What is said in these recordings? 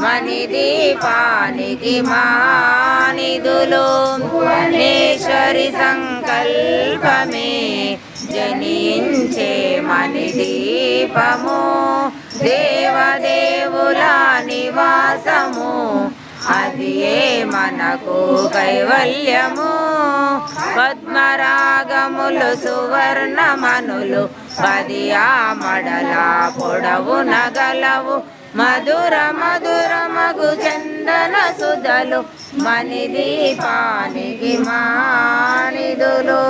మణిదీపానికి మహానిధులు భువనేశ్వరి సంకల్పమే జనించే మణిదీపము. దేవదేవుల నివాసము అది ఏ మనకు కైవల్యము. పద్మరాగములు సువర్ణమనులు పది మడలా పొడవు నగలవు మధుర మధుర మగు చందన సుధలు మణిదీపానికి మానిదులు.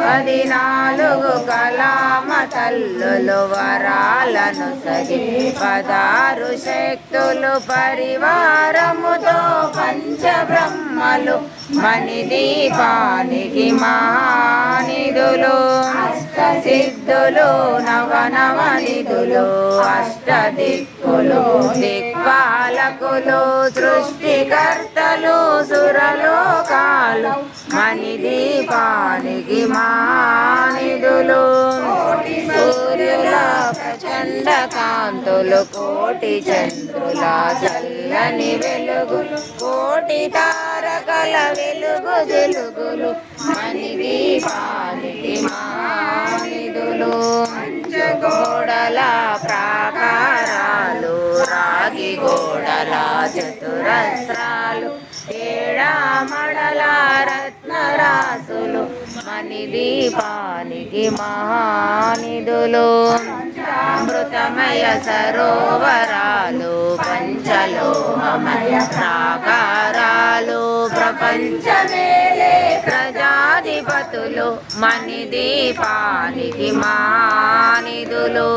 పదినాలుగు కలామ తల్లులు వరాలను సరి పదారు శక్తులు పరివారముతో పంచబ్రహ్మలు మణిదీపానికి మహానిధులు సిద్ధులు నవనవనిధులు అష్టదిక్కులు దిక్పాలకులు సృష్టికర్తలు సురలోకాలు మణిదీపానికి మానిదులు. సూర్యుల ప్రచండ కాంతులు కోటి చంద్రుల చల్లని వెలుగులు కోటి తారకల వెలుగు జలుగులు మణిదీపానికి మానిదులు గోడల ప్రాకారాలు రాగి గోడల చతురస్రాలు ఏడామడల రత్నరాసులు మణిదీపానికి మహానిధులు అమృతమయ సరోవరాలు పంచలోహమయ సాగారాలు ప్రపంచమేలే ప్రజాధిపతులు మణిదీపానికి మానిదులు.